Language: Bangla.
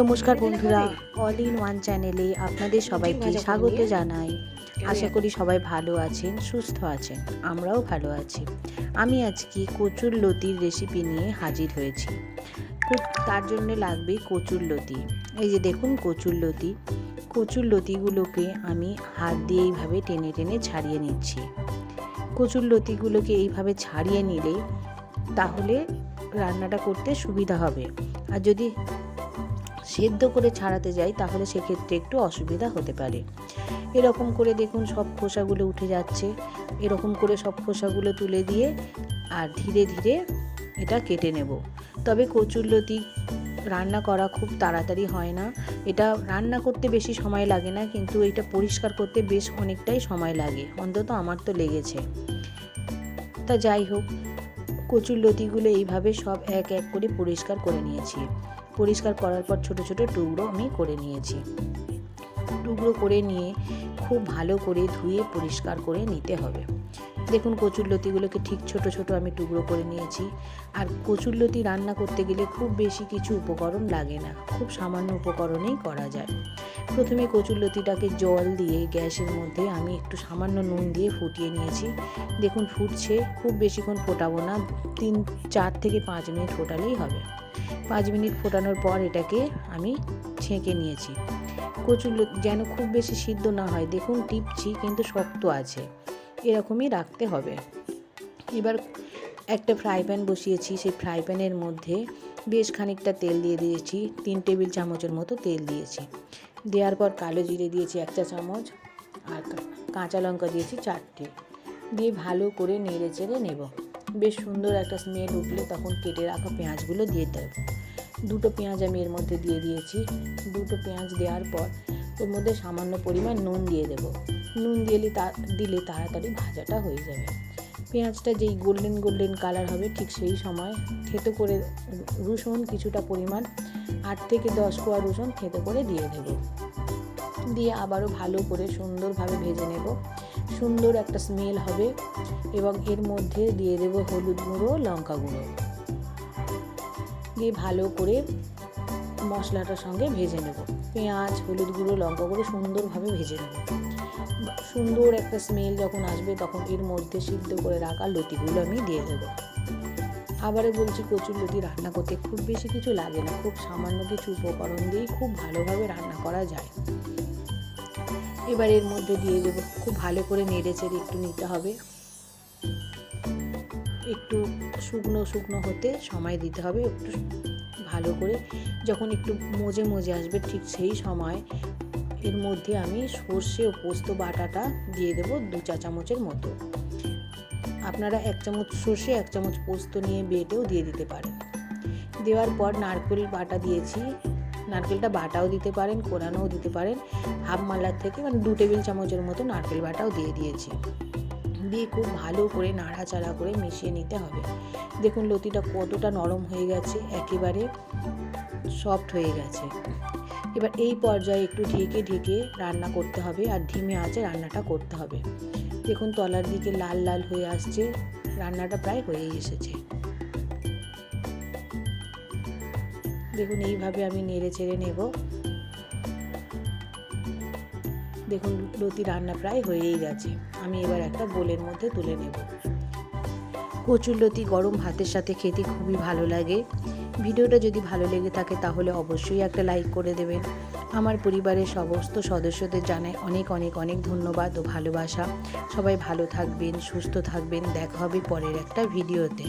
নমস্কার বন্ধুরা অল ইন ওয়ান চ্যানেলে আপনাদের সবাইকে স্বাগত জানাই। আশা করি সবাই ভালো আছেন সুস্থ আছেন আমরাও ভালো আছি। আমি আজকে কচুর লতির রেসিপি নিয়ে হাজির হয়েছি। তার জন্য লাগবে কচুর লতি। এই যে দেখুন কচুর লতি। কচুর লতিগুলোকে আমি হাত দিয়ে এইভাবে টেনে টেনে ছাড়িয়ে নিচ্ছি। কচুর লতিগুলোকে এইভাবে ছাড়িয়ে নিলে তাহলে রান্নাটা করতে সুবিধা হবে। আর যদি সেদ্ধ করে ছাড়াতে যাই, তাহলে সেক্ষেত্রে একটু অসুবিধা হতে পারে। এরকম করে দেখুন সব খোসাগুলো উঠে যাচ্ছে। এরকম করে সব খোসাগুলো তুলে দিয়ে আর ধীরে ধীরে এটা কেটে নেব। তবে কচুরলতি রান্না করা খুব তাড়াতাড়ি হয় না। এটা রান্না করতে বেশি সময় লাগে না, কিন্তু এটা পরিষ্কার করতে বেশ অনেকটাই সময় লাগে। অন্তত আমার তো লেগেছে। তা যাই হোক, কচুর লতিগুলো এইভাবে সব এক এক করে পরিষ্কার করে নিয়েছি। পরিষ্কার করার পর ছোট ছোট টুকরো আমি করে নিয়েছি। টুকরো করে নিয়ে খুব ভালো করে ধুয়ে পরিষ্কার করে নিতে হবে। দেখুন কচুর লতিগুলোকে ঠিক ছোট ছোট আমি টুকরো করে নিয়েছি। আর কচুর লতি রান্না করতে গেলে খুব বেশি কিছু উপকরণ লাগে না। খুব সামান্য উপকরণেই করা যায়। প্রথমে কচুরলতিটাকে জল দিয়ে গ্যাসের মধ্যে আমি একটু সামান্য নুন দিয়ে ফুটিয়ে নিয়েছি। দেখুন, ফুটছে। খুব বেশিক্ষণ ফোটাবো না। তিন, চার থেকে পাঁচ মিনিট ফোটালেই হবে। পাঁচ মিনিট ফোটানোর পর এটাকে আমি ছেঁকে নিয়েছি। কচুর যেন খুব বেশি সিদ্ধ না হয়। দেখুন, টিপছি, কিন্তু শক্ত আছে। এরকমই রাখতে হবে। এবার একটা ফ্রাই প্যান বসিয়েছি। সেই ফ্রাই প্যানের মধ্যে বেশ খানিকটা তেল দিয়ে দিয়েছি। তিন টেবিল চামচের মতো তেল দিয়েছি। দেওয়ার পর কালো জিরে দিয়েছি এক চা চামচ আর কাঁচা লঙ্কা দিয়েছি চারটে। দিয়ে ভালো করে নেড়ে চেড়ে নেব। বেশ সুন্দর একটা স্মেল উঠলে তখন কেটে রাখা পেঁয়াজগুলো দিয়ে দেবো। দুটো পেঁয়াজ আমি এর মধ্যে দিয়ে দিয়েছি। দুটো পেঁয়াজ দেওয়ার পর ওর মধ্যে সামান্য পরিমাণ নুন দিয়ে দেবো। নুন দিলে তা দিলে তাড়াতাড়ি ভাজাটা হয়ে যাবে। পেঁয়াজটা যেই গোল্ডেন গোল্ডেন কালার হবে, ঠিক সেই সময় থেতো করে রসুন কিছুটা পরিমাণ, আট থেকে দশ কোয়া রসুন থেতো করে দিয়ে দেবো। দিয়ে আবারও ভালো করে সুন্দরভাবে ভেজে নেব। সুন্দর একটা স্মেল হবে এবং এর মধ্যে দিয়ে দেবো হলুদ গুঁড়ো, লঙ্কা গুঁড়ো। দিয়ে ভালো করে মশলাটার সঙ্গে ভেজে নেব। পেঁয়াজ, হলুদ গুঁড়ো, লঙ্কা গুঁড়ো সুন্দরভাবে ভেজে নেব। সুন্দর একটা স্মেল যখন আসবে তখন এর মধ্যে সিদ্ধ করে রাখা লতিগুলো আমি দিয়ে দেবো। আবারও বলছি, কচুর লতি রান্না করতে খুব বেশি কিছু লাগে না। খুব সামান্য কিছু উপকরণ দিয়েই খুব ভালোভাবে রান্না করা যায়। এবার এর মধ্যে দিয়ে দেবো। খুব ভালো করে নেড়ে চেড়ে একটু নিতে হবে। একটু শুকনো শুকনো হতে সময় দিতে হবে। একটু ভালো করে যখন একটু মজে মজে আসবে ঠিক সেই সময় এর মধ্যে আমি সর্ষে ও পোস্ত বাটাটা দিয়ে দেবো দু চা চামচের মতো। আপনারা এক চামচ সর্ষে, এক চামচ পোস্ত নিয়ে বেটেও দিয়ে দিতে পারেন। দেওয়ার পর নারকেল বাটা দিয়েছি। নারকেলটা বাটাও দিতে পারেন, কোরানোও দিতে পারেন। হাফ মালার থেকে মানে দু টেবিল চামচের মতো নারকেল বাটাও দিয়ে দিয়েছি। দিয়ে খুব ভালো করে নাড়াচাড়া করে মিশিয়ে নিতে হবে। দেখুন লতিটা কতটা নরম হয়ে গেছে, একেবারে সফট হয়ে গেছে। এবার এই পর্যায়ে একটু ঢেকে ঢেকে রান্না করতে হবে আর ধিমে আঁচে রান্নাটা করতে হবে। দেখুন তলার দিকে লাল লাল হয়ে আসছে, রান্নাটা প্রায় হয়েই এসেছে। দেখুন এইভাবে আমি নেড়ে চেড়ে নেব। দেখুন লতি রান্না প্রায় হয়েই গেছে। আমি এবার একটা বোলের মধ্যে তুলে নেব। কচুর লতি গরম ভাতের সাথে খেতে খুবই ভালো লাগে। ভিডিওটা যদি ভালো লেগে থাকে তাহলে অবশ্যই একটা লাইক করে দেবেন। আমার পরিবারের সমস্ত সদস্যদের জানাই অনেক অনেক অনেক ধন্যবাদ ও ভালোবাসা। সবাই ভালো থাকবেন, সুস্থ থাকবেন। দেখা হবে পরের একটা ভিডিওতে।